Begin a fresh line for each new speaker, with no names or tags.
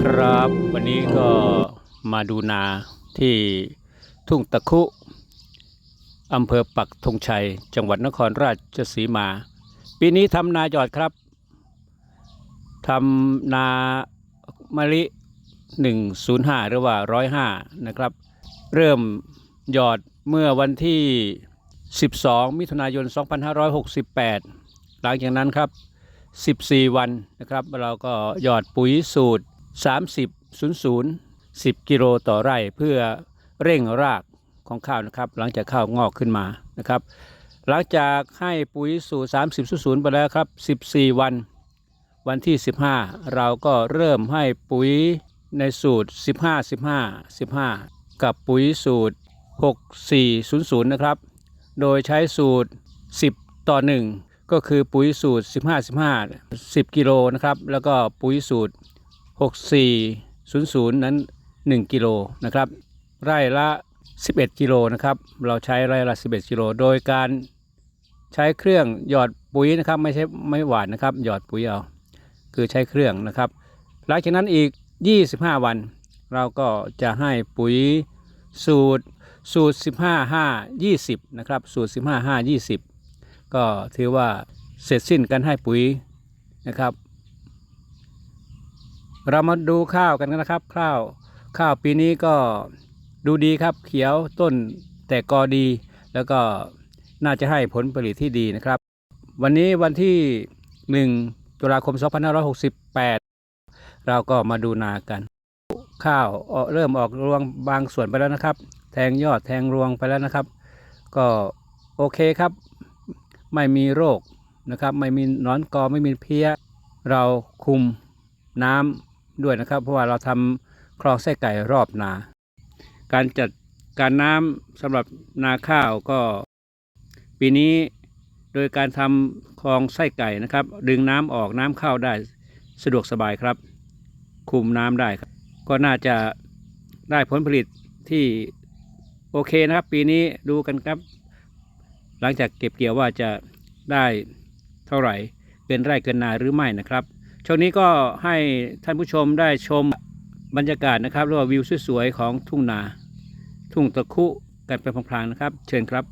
ครับ วันนี้ก็มาดูนาที่ทุ่งตะคุอำเภอปักธงชัย จังหวัดนครราชสีมา ปีนี้ทำนาหยอดครับทำนามะลิ 105 หรือว่า 105 นะครับ เริ่มหยอดเมื่อวันที่ 12 มิถุนายน 2568 หลังจากนั้นครับ 14 วันนะครับ เราก็หยอดปุ๋ยสูตร 30 00 10 กิโลต่อไร่เพื่อเร่งรากของข้าวนะครับ หลังจากข้าวงอกขึ้นมานะครับ หลังจากให้ปุ๋ยสูตร30 00ไปแล้วครับ 14 วัน วันที่ 15 เราก็เริ่มให้ปุ๋ยในสูตร 15 15 15 กับปุ๋ยสูตร 6400 นะครับ โดยใช้สูตร 10 ต่อ 1 ก็คือปุ๋ยสูตร 15 15 10 กิโลนะครับ แล้วก็ปุ๋ยสูตร 6400 นั้น 1 กิโลนะครับ ไร่ละ 11 กิโลนะครับ เราใช้ไร่ละ 11 กิโล โดยการใช้เครื่องหยอดปุ๋ยนะครับ ไม่ใช่ไม่หวานนะครับ หยอดปุ๋ยเอา คือใช้เครื่องนะครับ หลังจากนั้นอีก 25 วัน เราก็จะให้ปุ๋ยสูตรสูตร 15 5 20 นะครับ สูตร 15 5 20 ก็ถือว่าเสร็จสิ้นการให้ปุ๋ยนะครับ เรามาดูข้าวกันนะครับ ข้าวข้าวปีนี้ก็ดูดีครับเขียวต้นแต่กอดี แล้วก็น่าจะให้ผลผลิตที่ดีนะครับ วันนี้วันที่ 1 ตุลาคม 2568 เราก็มาดูนากัน ข้าวเริ่มออกรวงบางส่วนไปแล้วนะครับ แทงยอดแทงรวงไปแล้วนะครับ ก็โอเคครับ ไม่มีโรคนะครับ ไม่มีนอนกอไม่มีเพี้ย เราคุมน้ำ ด้วยนะครับ เพราะว่าเราทำคลองไส้ไก่รอบนา การจัดการน้ำสำหรับนาข้าวก็ ปีนี้โดยการทำคลองไส้ไก่นะครับ ดึงน้ำออกน้ำเข้าได้สะดวกสบายครับ คุมน้ำได้ครับ ก็น่าจะได้ผลผลิตที่โอเคนะครับ ปีนี้ดูกันครับ หลังจากเก็บเกี่ยวว่าจะได้เท่าไหร่เกินไร่เกินนาหรือไม่นะครับ ช่วงนี้ก็ให้ท่านผู้ชมได้ชมบรรยากาศนะครับหรือว่าวิวสวยๆของทุ่งนา ทุ่งตะคุกันไปพลางๆนะครับ เชิญครับ